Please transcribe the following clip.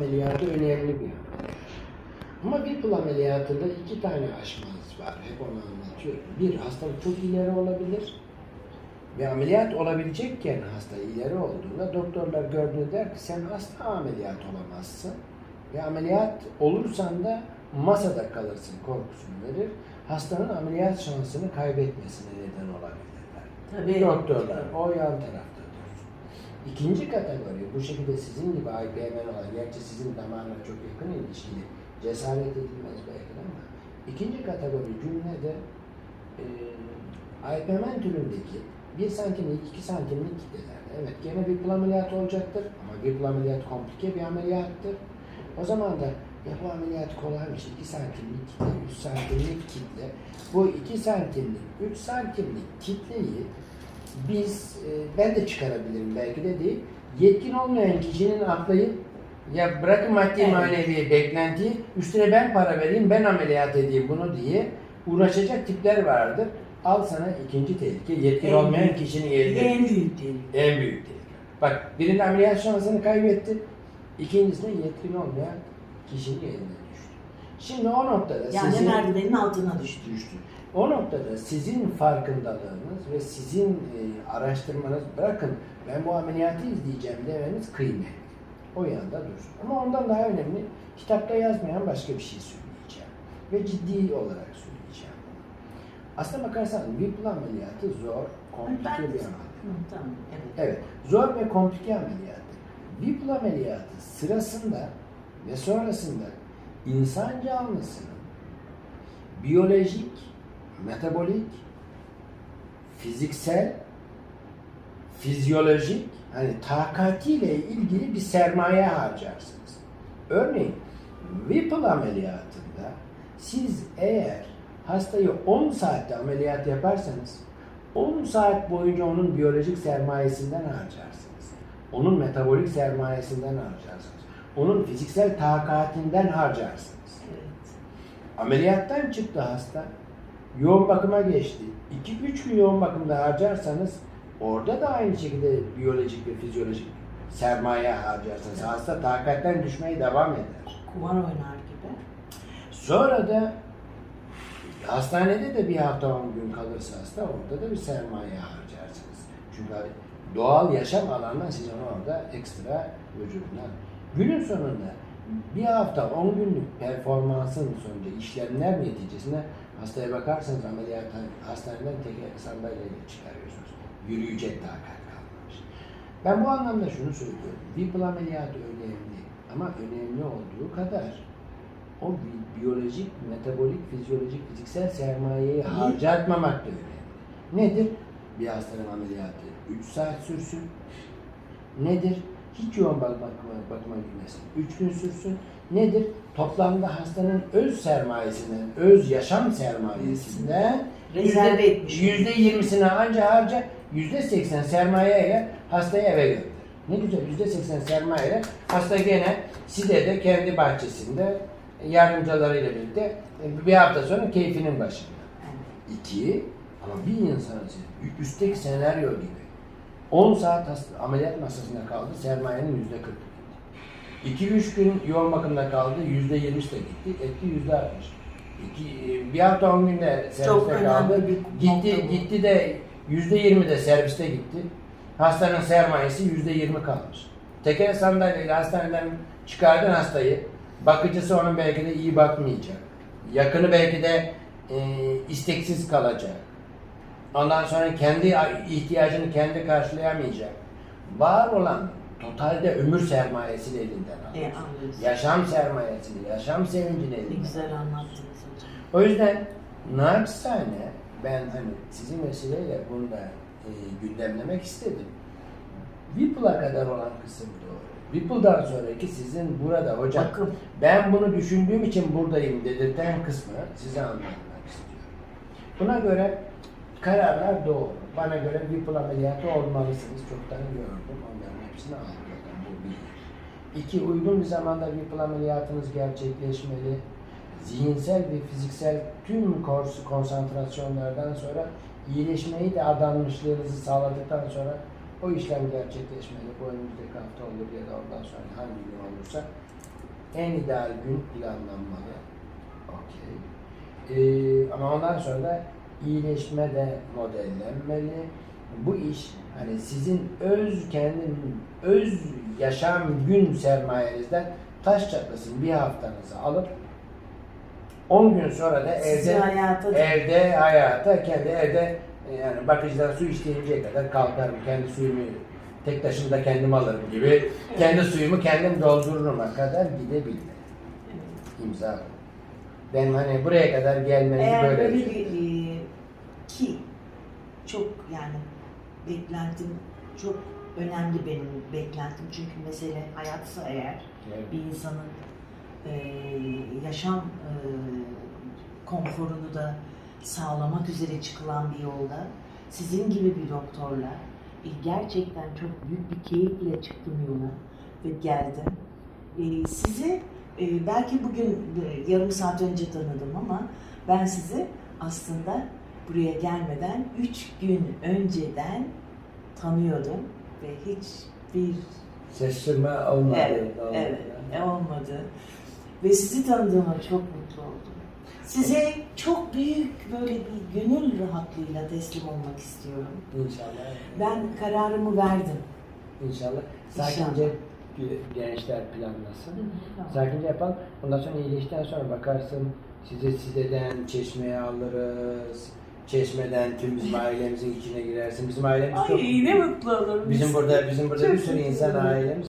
ameliyatı önemli bir ameliyat. Ama Whipple ameliyatında iki tane aşaması var. Hep onu anlatıyorum. Bir, hastalık çok ileri olabilir. Ve ameliyat olabilecekken hasta ileri olduğunda doktorlar gördüğünde der ki sen asla ameliyat olamazsın. Ve ameliyat olursan da masada kalırsın korkusunu verir. Hastanın ameliyat şansını kaybetmesine neden olabilirler. Tabii. Doktorlar o yan tarafta. İkinci kategori bu şekilde sizin gibi IPMN olan, gerçi sizin damarla çok yakın ilişkili cesaret edilmez belki ama ikinci kategori cümlede e, IPMN türündeki 1 santimlik, 2 santimlik kitlelerde evet gene bir plan ameliyatı olacaktır ama bir plan ameliyatı komplike bir ameliyattır. O zaman da ya bu ameliyat kolaymış 2 santimlik kitle, 3 santimlik kitle. Bu 2 santimlik, 3 santimlik kitleyi biz, e, ben de çıkarabilirim belki de değil, yetkin olmayan kişinin atlayıp ya bırakın maddi Evet. manevi beklentiyi, üstüne ben para vereyim, ben ameliyat edeyim bunu diye uğraşacak tipler vardır. Al sana ikinci tehlike, yetkin En olmayan büyük- kişinin Bir de yerine. en büyük değil. En büyük tehlike. Bak birinin ameliyat şansını kaybetti. İkincisinde yetkin olmayan kişinin eline düştü. Şimdi o noktada Yani sizin merdivenin altına düştü. düştü. O noktada sizin farkındalığınız ve sizin e, araştırmanız bırakın ben bu ameliyatı izleyeceğim demeniz kıymetli. O yanda dursun. Ama ondan daha önemli kitapta yazmayan başka bir şey söyleyeceğim. Ve ciddi olarak söyleyeceğim. Aslına bakarsan Whipple ameliyatı zor, komplike Ben- bir ameliyat. Tamam. Evet. Evet, zor ve komplike ameliyat. Whipple ameliyatı sırasında ve sonrasında insan canlısının biyolojik, metabolik, fiziksel, fizyolojik, hani takatiyle ilgili bir sermaye harcarsınız. Örneğin Whipple ameliyatında siz eğer hastayı 10 saatte ameliyat yaparsanız 10 saat boyunca onun biyolojik sermayesinden harcarsınız. Onun metabolik sermayesinden harcarsınız. Onun fiziksel takatinden harcarsınız. Evet. Ameliyattan çıktı hasta. Yoğun bakıma geçti. 2-3 gün yoğun bakımda harcarsanız orada da aynı şekilde biyolojik ve fizyolojik sermaye harcarsınız. Hasta takatten düşmeye devam eder. Kumar oynar gibi. Sonra da hastanede de bir hafta 10 gün kalırsa hasta orada da bir sermaye harcarsınız. Çünkü hani doğal yaşam alanına siz onu orada ekstra vücuduna. Günün sonunda bir hafta 10 günlük performansın sonucu işlemler neticesinde hastaya bakarsanız ameliyat hastaneden teker sandalyeyle çıkarıyorsunuz. Yürüyecek takat kalmamış. Ben bu anlamda şunu söylüyorum. Whipple ameliyatı önemli ama önemli olduğu kadar o bi- biyolojik, metabolik, fizyolojik, fiziksel sermayeyi harcatmamak da önemli. Nedir? Bir hastanın ameliyatı 3 saat sürsün. Nedir? Hiç yoğun bakıma, bakıma girmesin. 3 gün sürsün. Nedir? Toplamda hastanın öz sermayesinden, öz yaşam sermayesinden Rezerve etmiş. Yüzde yirmisini anca harca, yüzde seksen sermayeyle hastayı eve gönder. Ne güzel yüzde seksen sermayeyle hasta gene Side'de kendi bahçesinde yardımcılarıyla birlikte e, bir hafta sonra keyfinin başında. İki, ama bir insanın üstteki senaryo gibi 10 saat ameliyat masasında kaldı, sermayenin yüzde 40 gitti. 2-3 gün yoğun bakımda kaldı, yüzde 20 de gitti, etti yüzde 60. İki, e, bir hafta 10 günde serviste kaldı, gitti, gitti de yüzde 20 de serviste gitti. Hastanın sermayesi yüzde 20 kalmış. Teker sandalyeyle hastaneden çıkardın hastayı, bakıcısı onun belki de iyi bakmayacak. Yakını belki de e, isteksiz kalacak. Ondan sonra kendi ihtiyacını kendi karşılayamayacak. Var olan totalde ömür sermayesini elinden E, alıyorsun. anlıyoruz. Yaşam sermayesini, yaşam sevincini elinden güzel anlattınız hocam. o yüzden naçizane ben hani sizin vesileyle bunu da e, gündemlemek istedim. Whipple'a kadar olan kısım doğru. Whipple'dan sonraki sizin burada hocam Bakın. ben bunu düşündüğüm için buradayım dedirten kısmı size anlatmak istiyorum. Buna göre kararlar doğru. Bana göre Whipple ameliyatı olmalısınız. Çoktan gördüm. Onların hepsini aldım. Bu bir. İki, uygun bir zamanda Whipple ameliyatınız gerçekleşmeli. Zihinsel ve fiziksel tüm kors konsantrasyonlardan sonra iyileşmeyi de adanmışlığınızı sağladıktan sonra o işlem gerçekleşmeli. Bu önümüzdeki hafta olur ya da ondan sonra hangi gün olursa en ideal gün planlanmalı. Okey. Ee, ama ondan sonra da iyileşme de modellenmeli. Bu iş hani sizin öz kendin öz yaşam gün sermayenizden taş çatlasın. Bir haftanızı alıp 10 gün sonra da evde hayata evde hayata kendi evde e, yani bakıcıdan su isteyinceye kadar kalkarım kendi suyumu tek taşımda kendim alırım gibi. Kendi suyumu kendim doldururum'a kadar gidebilmek. İmza. Ben hani buraya kadar gelmenizi Eğer böyle böyle bir ki çok yani beklentim çok önemli benim beklentim çünkü mesele hayatsa eğer Evet. bir insanın e, yaşam e, konforunu da sağlamak üzere çıkılan bir yolda sizin gibi bir doktorla e, gerçekten çok büyük bir keyifle çıktım yola ve geldim. E, sizi e, belki bugün e, yarım saat önce tanıdım ama ben sizi aslında buraya gelmeden üç gün önceden tanıyordum ve hiçbir Şaşırma olmadı. Evet, olmadı. evet. E, olmadı. Ve sizi tanıdığıma çok mutlu oldum. Size çok büyük böyle bir gönül rahatlığıyla teslim olmak istiyorum. İnşallah. Ben kararımı verdim. İnşallah. Sakince gençler planlasın. Tamam. Sakince yapalım. Ondan sonra iyileştikten sonra bakarsın size siteden çeşmeye alırız. Çeşmeden tüm bizim ailemizin içine girersin. Bizim ailemiz çok Ay ne mutlu olurum. Bizim burada bizim burada bir sürü insan ailemiz